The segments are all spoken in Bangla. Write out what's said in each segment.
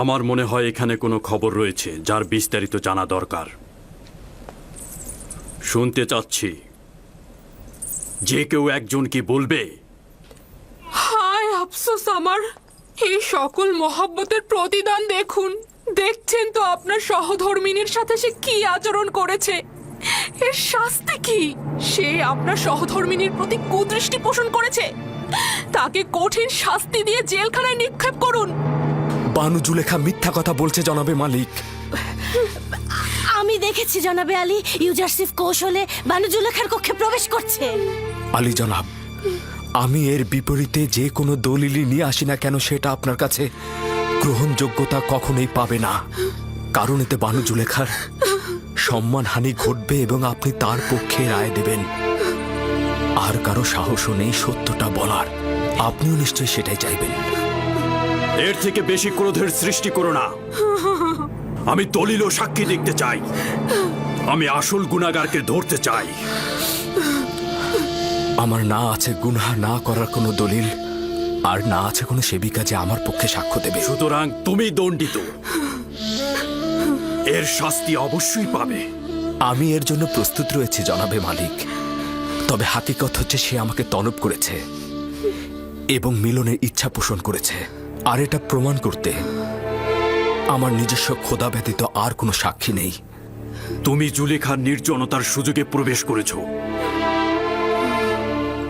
আমার মনে হয় এখানে কোনো খবর রয়েছে যার বিস্তারিত জানা দরকার। শুনতে চাচ্ছি। যে কেউ একজন কি বলবে? হায় আফসোস আমার। এই সকল মহাব্বতের প্রতিদান দেখুন। দেখছেন তো আপনার সহধর্মিনীর সাথে সে কি আচরণ করেছে? এর শাস্তি কি? সে আপনার সহধর্মিনীর প্রতি কুদৃষ্টি পোষণ করেছে? তাকে কঠিন শাস্তি দিয়ে জেলখানায় নিক্ষেপ করুন। বানু জুলেখা মিথ্যা কথা বলছে জনাবে মালিক। আমি দেখেছি জনাবে আলী ইউজারসিফ কৌশলে বানুজুলেখার কক্ষে প্রবেশ করছে। আলী জনাব আমি এর বিপরীতে যে কোনো দলিলই নিয়ে আসি না কেন সেটা আপনার কাছে গ্রহণযোগ্যতা কখনোই পাবে না। কারণ এতে বানু জুলেখার সম্মানহানি ঘটবে এবং আপনি তার পক্ষে রায় দেবেন। আর কারও সাহসও নেই সত্যটা বলার। আপনিও নিশ্চয়ই সেটাই চাইবেন। এর থেকে বেশি ক্রোধের সৃষ্টি করো না। আমি দলিল ও সাক্ষী দেখতে চাই। আমি আসল গুণাগারকে ধরতে চাই। আমার না আছে গুনহা না করার কোনো দলিল আর না আছে কোনো সেবিকা যে আমার পক্ষে সাক্ষ্য দেবে। সুতরাং তুমি দণ্ডিত। এর শাস্তি অবশ্যই পাবে। আমি এর জন্য প্রস্তুত রয়েছি জনাবে মালিক। তবে হাকিকত হচ্ছে সে আমাকে তলব করেছে এবং মিলনের ইচ্ছা পোষণ করেছে। আর এটা প্রমাণ করতে আমার নিজস্ব খোদা ব্যতীত আর কোনো সাক্ষী নেই। তুমি জুলেখার নির্জনতার সুযোগে প্রবেশ করেছ।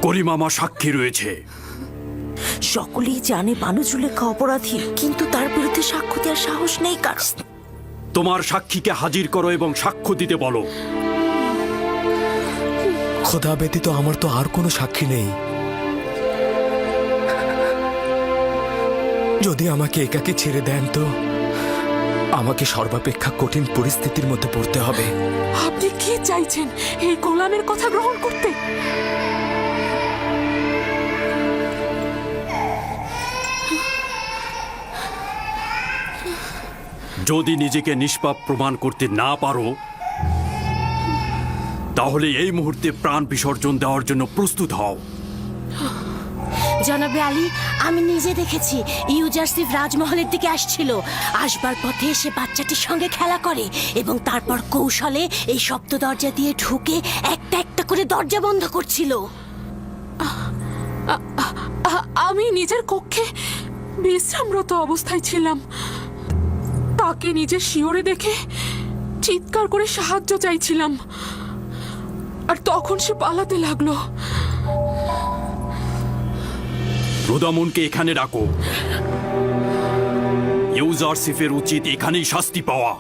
করিমামা সাক্ষী রয়েছে। সকলেই জানে বানুজুলেখা অপরাধী কিন্তু তার বিরুদ্ধে সাক্ষ্য দেওয়ার সাহস নেই কার। তোমার সাক্ষীকে হাজির করো এবং সাক্ষ্য দিতে বলো। খোদা ব্যতীত আমার তো আর কোনো সাক্ষী নেই। যদি আমাকে একাকে ছেড়ে দেন তো? আমাকে সর্বাপেক্ষা কঠিন পরিস্থিতির মধ্যে পড়তে হবে। আপনি কি চাইছেন এই গোলামের কথা গ্রহণ করতে? যদি নিজেকে নিষ্পাপ প্রমাণ করতে না পারো তাহলে এই মুহূর্তে প্রাণ বিসর্জন দেওয়ার জন্য প্রস্তুত হও। জনাবে আলী, আমি নিজে দেখেছি, ইউজারসিফ রাজমহলের দিকে আসছিল। আসবার পথে সে বাচ্চাটির সঙ্গে খেলা করে এবং তারপর কৌশলে এই সপ্ত দরজা দিয়ে ঢুকে একটা একটা করে দরজা বন্ধ করছিল। আমি নিজের কক্ষে বিশ্রামরত অবস্থায় ছিলাম। তাকে নিজের শিওরে দেখে চিৎকার করে সাহায্য চাইছিলাম। আর তখন সে পালাতে লাগল। রোদামনকে এখানে রাখো ইউজারসিফের উচিত এখানেই শাস্তি পাওয়া।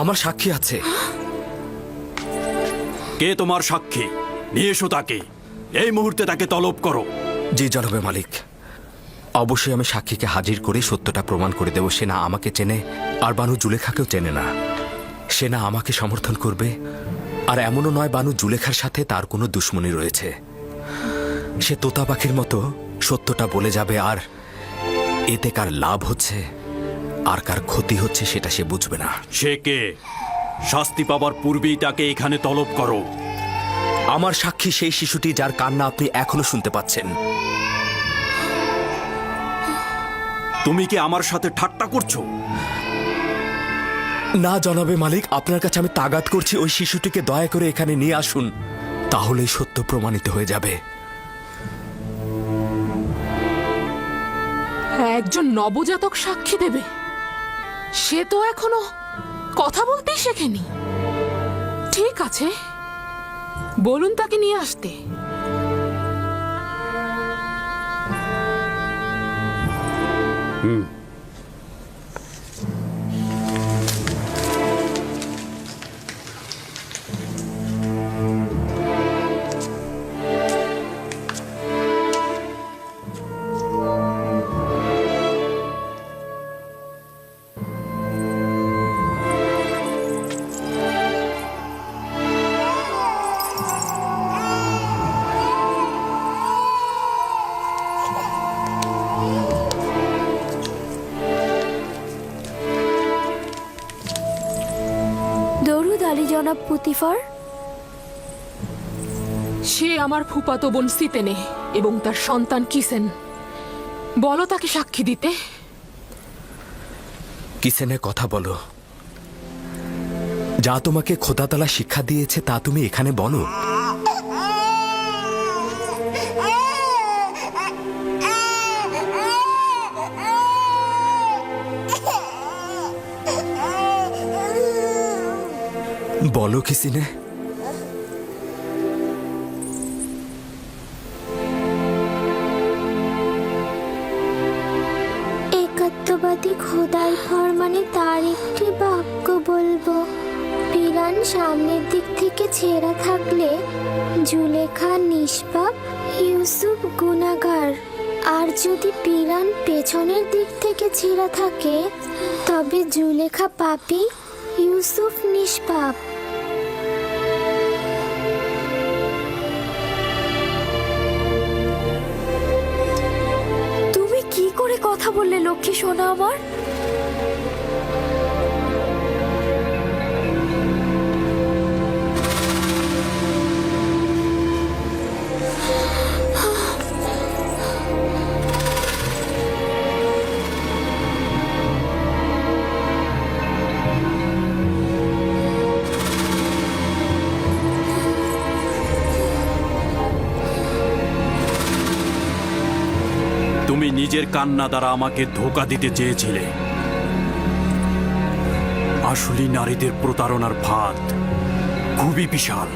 আমার সাক্ষী আছে। কে তোমার সাক্ষী? নিয়ে এসো তাকে। এই মুহূর্তে তাকে তলব করো। জি জনাবে মালিক। অবশ্যই আমি সাক্ষীকে হাজির করে সত্যটা প্রমাণ করে দেব। সে না আমাকে চেনে আর বানু জুলেখাকেও চেনে না। সে না আমাকে সমর্থন করবে আর এমনও নয় বানু জুলেখার সাথে তার কোনো দুশ্মনী রয়েছে। সে তোতা পাখির মতো সত্যটা বলে যাবে আর এতে কার লাভ হচ্ছে? আর কার ক্ষতি হচ্ছে সেটা সে বুঝবে না। সে কে? শাস্তি পাবার পূর্বেই তাকে এখানে তলব করো। আমার সাক্ষী সেই শিশুটি যার কান্না আপনি এখনও শুনতে পাচ্ছেন। তুমি কি আমার সাথে ঠাট্টা করছ? না জনাবে মালিক আপনার কাছে আমি তাগাত করছি ওই শিশুটিকে দয়া করে এখানে নিয়ে আসুন। তাহলেই সত্য প্রমাণিত হয়ে যাবে। একজন নবজাতক সাক্ষী দেবে। সে তো এখনও কথা বলতেই শেখেনি। ঠিক আছে বলুন তাকে নিয়ে আসতে। শক্তিশালী জনাব পুতিফার। সে আমার ফুপাতো বোন সিতেনে এবং তার সন্তান কিসেন? বলো তাকে সাক্ষী দিতে। কিসেনে কথা বলো? যা তোমাকে খোদাতলা শিক্ষা দিয়েছে তা তুমি এখানে বলো। বলো কিসিনে একাত্মবাদী খোদার ফরমানে তার একটি বাক্য বলব। পিরান সামনের দিক থেকে ছেঁড়া থাকলে জুলেখা, নিষ্পাপ, ইউসুফ গুনাগার। আর যদি পিরান পেছনের দিক থেকে ছেঁড়া থাকে, তবে জুলেখা পাপি, ইউসুফ নিষ্পাপ। কথা বললে লক্ষ্মী সোনা আমার? নিজের কান্না দ্বারা আমাকে ধোকা দিতে চেয়েছিলে। আসলে নারীদের প্রতারণার ভাত খুবই বিশাল।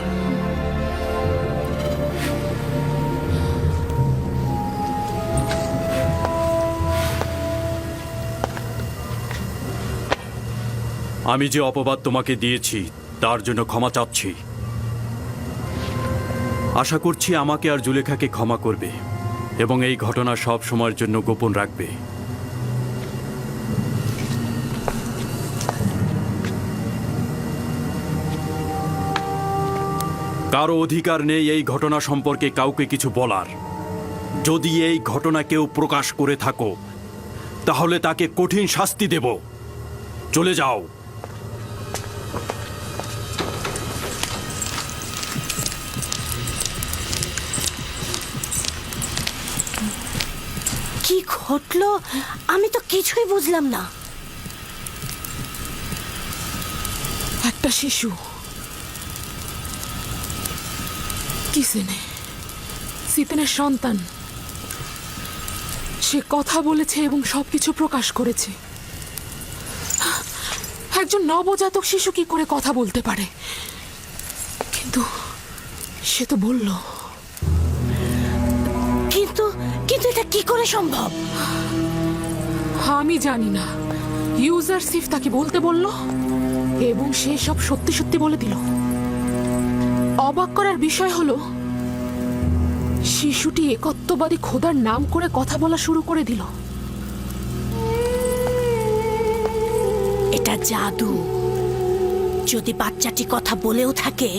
আমি যে অপবাদ তোমাকে দিয়েছি, তার জন্য ক্ষমা চাচ্ছি। আশা করছি আমাকে আর জুলেখাকে ক্ষমা করবে। এবং এই ঘটনা সব সময়ের জন্য গোপন রাখবে। কারও অধিকার নেই এই ঘটনা সম্পর্কে কাউকে কিছু বলার। যদি এই ঘটনা কেউ প্রকাশ করে থাকো, তাহলে তাকে কঠিন শাস্তি দেব। চলে যাও। কি ঘটলো? আমি তো কিছুই বুঝলাম না। একটা শিশু। কিসেনে সিতেনের সন্তান। সে কথা বলেছে এবং সবকিছু প্রকাশ করেছে। একজন নবজাতক শিশু কি করে কথা বলতে পারে? কিন্তু সে তো বলল। কিন্তু কিন্তু এটা কি করে সম্ভব? আমি জানি না। ইউজার সিফ তাকে বলতে বলল এবং সে সব সত্যি সত্যি বলে দিল। অবাক করার বিষয় হলো শিশুটি একত্ববাদী খোদার নাম করে কথা বলা শুরু করে দিল। এটা জাদু। যদি বাচ্চাটি কথা বলেও থাকে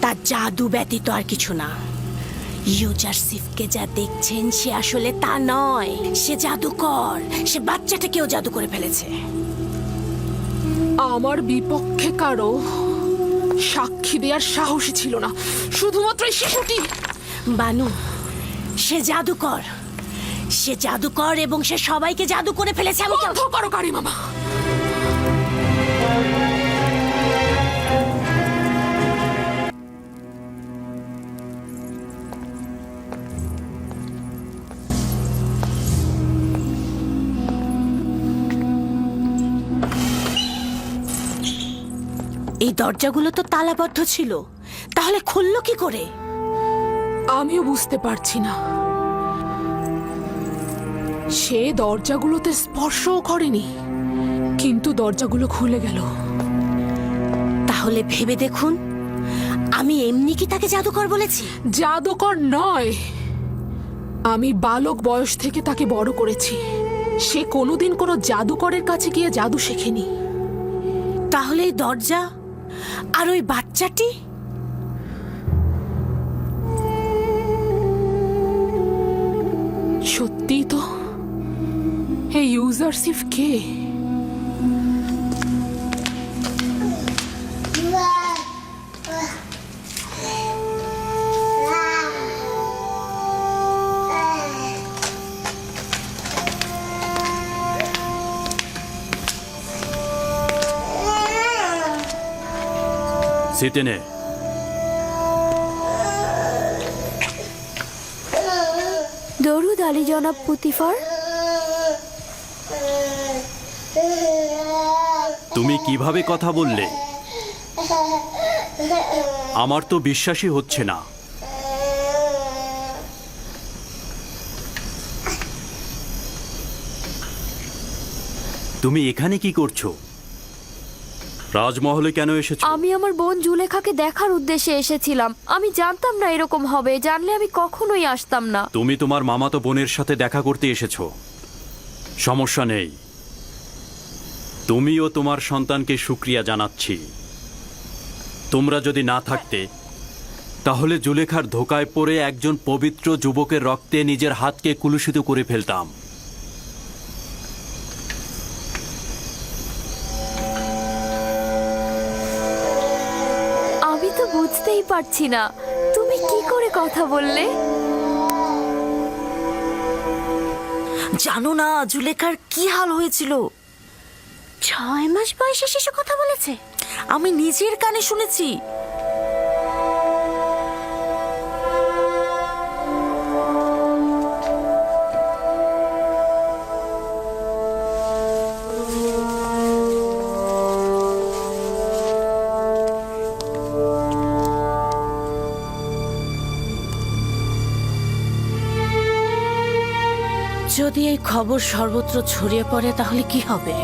তার জাদু ব্যতীত আর কিছু না। ইউজারসিফকে যা দেখছেন সে আসলে তা নয়। সে জাদুকর। সে বাচ্চাটাকেও জাদু করে ফেলেছে। আমার বিপক্ষে কারও সাক্ষী দেওয়ার সাহসী ছিল না। শুধুমাত্র এই শিশুটি। বানু সে জাদুকর। সে জাদুকর এবং সে সবাইকে জাদু করে ফেলেছে আমি করো কারি মামা এই দরজাগুলো তো তালাবদ্ধ ছিল। তাহলে খুললো কি করে? আমিও বুঝতে পারছি না। সে দরজাগুলোতে স্পর্শও করেনি কিন্তু দরজাগুলো খুলে গেল। তাহলে ভেবে দেখুন আমি এমনি কি তাকে জাদুকর বলেছি? জাদুকর নয়। আমি বালক বয়স থেকে তাকে বড় করেছি। সে কোনোদিন কোনো জাদুকরের কাছে গিয়ে জাদু শেখেনি। তাহলে এই দরজা আর ওই বাচ্চাটি? সত্যি তো? এই ইউজারসিফ কে? নে দরুদ আলী জনাব পুতিফার? তুমি কীভাবে কথা বললে? আমার তো বিশ্বাসই হচ্ছে না। তুমি এখানে কি করছ? রাজমহলে কেন এসেছ? আমি আমার বোন জুলেখাকে দেখার উদ্দেশ্যে এসেছিলাম। আমি জানতাম না এরকম হবে জানলে আমি কখনোই আসতাম না। তুমি তোমার মামাতো বোনের সাথে দেখা করতে এসেছ। সমস্যা নেই। তুমি ও তোমার সন্তানকে সুক্রিয়া জানাচ্ছি। তোমরা যদি না থাকতে তাহলে জুলেখার ধোকায় পড়ে একজন পবিত্র যুবকের রক্তে নিজের হাতকে কুলুষিত করে ফেলতাম। বুঝতেই পারছি না। তুমি কি করে কথা বললে? জানো না জুলেখার কি হাল হয়েছিল? ছয় মাস বয়সে শিশু কথা বলেছে। আমি নিজের কানে শুনেছি। যদি এই খবর সর্বত্র ছড়িয়ে পড়ে তাহলে কি হবে?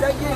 Сергей,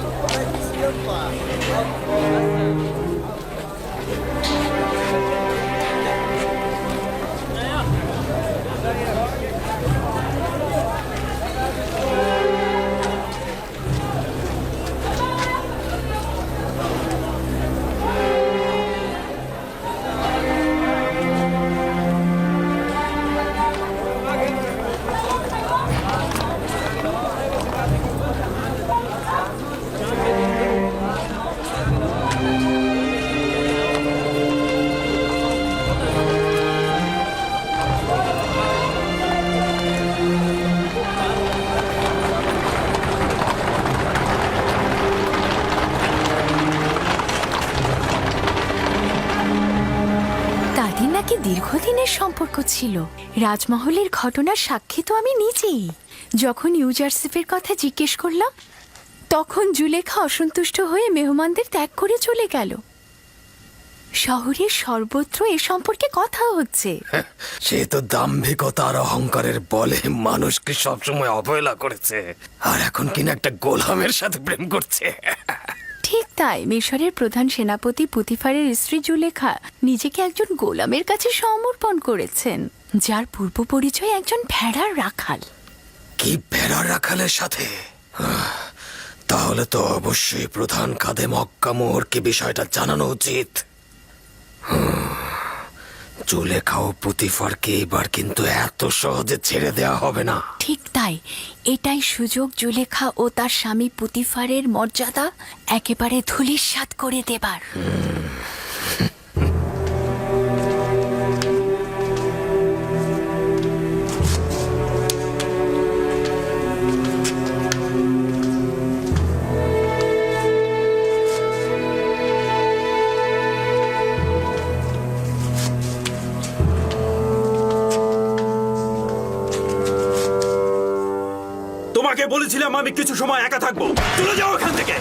সম্পর্ক ছিল। রাজমহলের ঘটনার সাক্ষী তো আমি নিজেই। যখন ইউজারসিফের কথা জিজ্ঞেস করলাম, তখন জুলেখা অসন্তুষ্ট হয়ে মেহমানদের ত্যাগ করে চলে গেল। শহরের সর্বত্র এ সম্পর্কে কথা হচ্ছে। সে তো দাম্ভিকতা আর অহংকারের বলে মানুষকে সবসময় অবহেলা করেছে। আর এখন কিনা একটা গোলামের সাথে প্রেম করছে। ঠিক তাই মিশরের প্রধান সেনাপতি পুতিফারের স্ত্রী জুলেখা নিজেকে একজন গোলামের কাছে সমর্পণ করেছেন যার পূর্ব পরিচয় একজন ভেড়ার রাখাল। কি ভেড়ার রাখালের সাথে? তাহলে তো অবশ্যই প্রধান কাদে মক্কা মোহরকে বিষয়টা জানানো উচিত। হুম, জুলেখা ও প্রতিফারকে এবার কিন্তু এত সহজে ছেড়ে দেওয়া হবে না। ঠিক তাই। এটাই সুযোগ জুলেখা ও তার স্বামী পুতিফারের মর্যাদা একেবারে ধুলির ধুলিস্বাদ করে দেবার। বলেছিলাম আমি কিছু সময় একা থাকব। চলে যাও এখান থেকে।